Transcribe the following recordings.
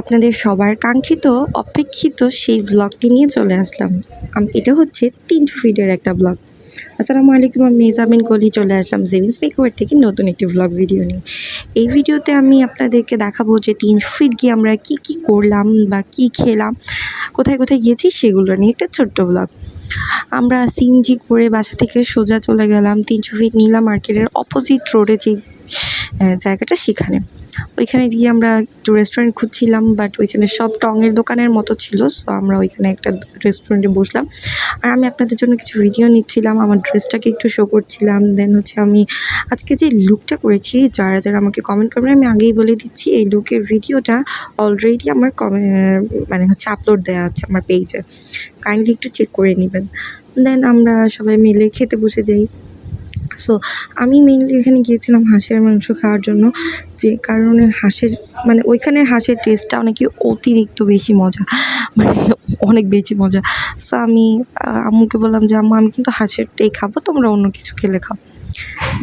আপনাদের সবার কাঙ্ক্ষিত, অপেক্ষিত সেই ব্লগটি নিয়ে চলে আসলাম। এটা হচ্ছে তিনশো ফিটের একটা ব্লগ আসসালামু আলাইকুম, আমি মেজামিন কলি চলে আসলাম জেভিন্স মেকওভার থেকে নতুন একটি ব্লগ ভিডিও নিয়ে। এই ভিডিওতে আমি আপনাদেরকে দেখাবো যে তিনশো ফিট গিয়ে আমরা কি কি করলাম বা কি খেলাম, কোথায় কোথায় গিয়েছি সেগুলো নিয়ে একটা ছোট্ট ব্লগ আমরা সিনজি করে বাসা থেকে সোজা চলে গেলাম তিনশো ফিট নীলা মার্কেটের অপোজিট রোডে যে জায়গাটা সেখানে। ওইখানে গিয়ে আমরা একটু রেস্টুরেন্ট খুঁজছিলাম বাট ওইখানে সব টঙের দোকানের মতো ছিল সো আমরা ওইখানে একটা রেস্টুরেন্টে বসলাম। আর আমি আপনাদের জন্য কিছু ভিডিও নিচ্ছিলাম, আমার ড্রেসটাকে একটু শো করছিলাম দেন হচ্ছে আমি আজকে যে লুকটা করেছি, যারা যারা আমাকে কমেন্ট করবেন, আমি আগেই বলে দিচ্ছি, এই লুকের ভিডিওটা অলরেডি আমার কমে মানে হচ্ছে আপলোড দেওয়া আছে আমার পেজে কাইন্ডলি একটু চেক করে নেবেন। দেন আমরা সবাই মিলে খেতে বসে যাই। সো আমি মেইনলি ওখানে গিয়েছিলাম হাঁসের মাংস খাওয়ার জন্য। যে কারণে হাঁসের মানে ওইখানের হাঁসের টেস্টটা অনেক অতিরিক্ত বেশি মজা। মানে অনেক বেশি মজা। সো আমি আম্মুকে বললাম যে, আম্মু, আমি কিন্তু হাঁসেরটাই খাব, তোমরা অন্য কিছু খেলে খাও।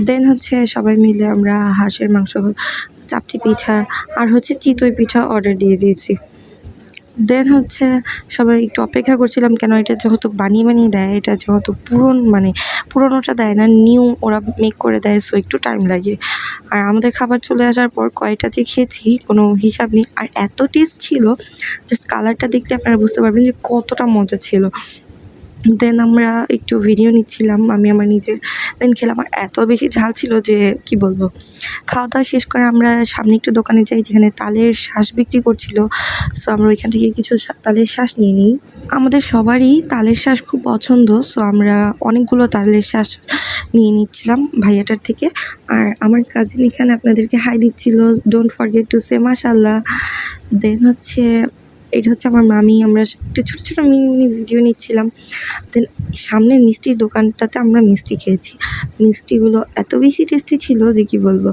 দেন হচ্ছে সবাই মিলে আমরা হাঁসের মাংস, চাপটি পিঠা আর হচ্ছে চিতই পিঠা অর্ডার দিয়ে দিয়েছি। দেন হচ্ছে সবাই একটু অপেক্ষা করছিলাম কেন এটা যেহেতু বানিয়ে বানিয়ে দেয়, এটা যেহেতু পুরন মানে পুরনোটা দেয় না নিউ ওরা মেক করে দেয় সো একটু টাইম লাগে। আর আমাদের খাবার চলে আসার পর কয়টা যে খেয়েছি, কোনো হিসাব নেই। আর এত টেস্ট ছিল জাস্ট কালারটা দেখলে আপনারা বুঝতে পারবেন যে কতটা মজা ছিল। দেন আমরা একটু ভিডিও নিচ্ছিলাম। আমি আমার নিজের। দেন খেলাম। আর এত বেশি ঝাল ছিল যে, কি বলব? খাওয়া দাওয়া শেষ করে আমরা সামনে একটু দোকানে যাই, যেখানে তালের শ্বাস বিক্রি করছিল। সো আমরা ওইখান থেকে কিছু তালের শ্বাস নিয়ে নিই। আমাদের সবারই তালের শ্বাস খুব পছন্দ। সো আমরা অনেকগুলো তালের শ্বাস নিয়ে নিচ্ছিলাম ভাইয়াটার থেকে। আর আমার কাজিন এখানে আপনাদেরকে হাই দিচ্ছিল। ডোন্ট ফরগেট টু সে মাশাল্লাহ দেন হচ্ছে এটা হচ্ছে আমার মামি, আমরা একটু ছোটো ছোটো মিনি ভিডিও নিচ্ছিলাম। দেন সামনের মিষ্টির দোকানটাতে আমরা মিষ্টি খেয়েছি। মিষ্টিগুলো এত বেশি টেস্টি ছিল যে কি বলব?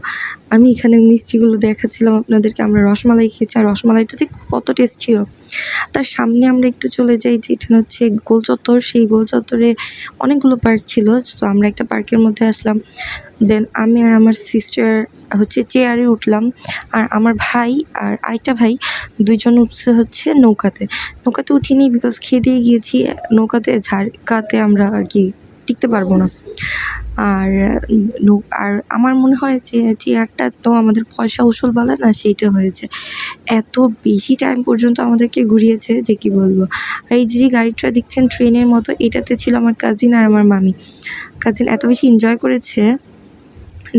আমি এখানে মিষ্টিগুলো দেখাচ্ছিলাম আপনাদেরকে, আমরা রসমালাই খেয়েছি। আর রসমালাইটাতে কত টেস্ট ছিল। তার সামনে আমরা একটু চলে যাই যেটা হচ্ছে গোল চত্বর। সেই গোল চত্বরে অনেকগুলো পার্ক ছিল। তো আমরা একটা পার্কের মধ্যে আসলাম। দেন আমি আর আমার সিস্টার হচ্ছে চেয়ারে উঠলাম। আর আমার ভাই আর আরেকটা ভাই দুইজন উঠছে হচ্ছে নৌকাতে। নৌকাতে উঠিনি বিকজ খেয়ে দিয়ে গিয়েছি। নৌকাতে ঝাড়কাতে আমরা আর কি টিকতে পারব না। আর আর আমার মনে হয় যে চেয়ারটা তো আমাদের পয়সা উসুল বলে না সেইটা হয়েছে। এত বেশি টাইম পর্যন্ত আমাদেরকে ঘুরিয়েছে যে কি বলব। আর এই যে গাড়িটা দেখছেন ট্রেনের মতো, এটাতে ছিল আমার কাজিন আর আমার মামি। কাজিন এত বেশি এনজয় করেছে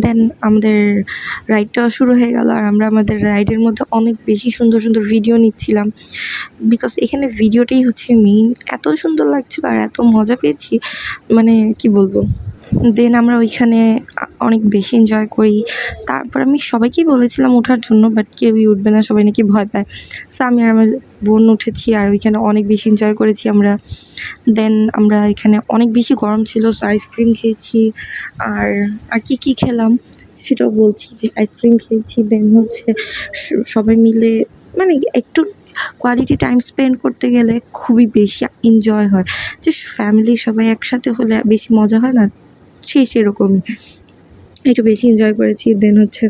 দেন আমাদের রাইডটাও শুরু হয়ে গেল আর আমরা আমাদের রাইডের মধ্যে অনেক বেশি সুন্দর সুন্দর ভিডিও নিচ্ছিলাম। বিকজ এখানে ভিডিওটাই হচ্ছে মেইন এত সুন্দর লাগছিল আর এত মজা পেয়েছি। মানে কি বলব? দেন আমরা ওইখানে অনেক বেশি এনজয় করি। তারপর আমি সবাইকেই বলেছিলাম ওঠার জন্য বাট কেউই উঠবে না, সবাই নাকি ভয় পায়। সো আমি আর আমার বোন উঠেছি আর ওইখানে অনেক বেশি এনজয় করেছি আমরা। দেন আমরা এখানে অনেক বেশি গরম ছিল সো আইসক্রিম খেয়েছি। আর আর কি কি খেলাম সেটাও বলছি যে আইসক্রিম খেয়েছি। দেন হচ্ছে সবাই মিলে মানে একটু কোয়ালিটি টাইম স্পেন্ড করতে গেলে খুবই বেশি এনজয় হয়। যে ফ্যামিলি সবাই একসাথে হলে বেশি মজা হয় না? সেই সেরকমই। একটু বেশি এনজয় করেছি দেন হচ্ছে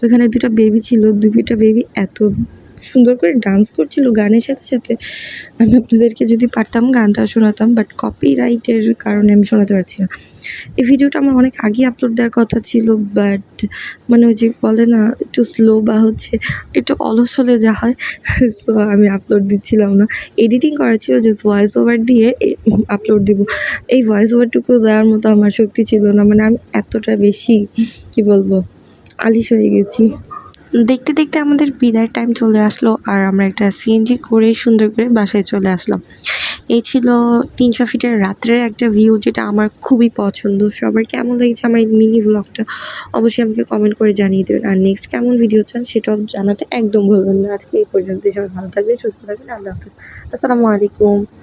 ওইখানে দুটো বেবি ছিল, দুইটা বেবি এত সুন্দর করে ডান্স করছিল গানের সাথে সাথে, আমি আপনাদেরকে যদি পারতাম গানটা শোনাতাম বাট কপি রাইটের কারণে আমি শোনাতে পারছি না। এই ভিডিওটা আমার অনেক আগে আপলোড দেওয়ার কথা ছিল বাট মানে ওই যে বলে না, একটু স্লো বা হচ্ছে একটু অলস হলে যা হয় সো আমি আপলোড দিচ্ছিলাম না। এডিটিং করা ছিল জাস্ট ভয়েস ওভার দিয়ে আপলোড দিব। এই ভয়েস ওভারটুকু দেওয়ার মতো আমার শক্তি ছিল না মানে আমি এতটা বেশি, কি বলব, আলিশ হয়ে গেছি। দেখতে দেখতে আমাদের বিদায়ের টাইম চলে আসলো আর আমরা একটা সিএনজি করে সুন্দর করে বাসায় চলে আসলাম। এই ছিল তিনশো ফিটের রাত্রের একটা ভিউ যেটা আমার খুবই পছন্দ। সবার কেমন লেগেছে আমার এই মিনি ব্লগটা অবশ্যই আমাকে কমেন্ট করে জানিয়ে দেবেন। আর নেক্সট কেমন ভিডিও চান সেটাও জানাতে একদম ভুলবেন না। আজকে এই পর্যন্তই। সবাই ভালো থাকবেন, সুস্থ থাকবেন। আল্লাহ হাফিজ। আসসালামু আলাইকুম।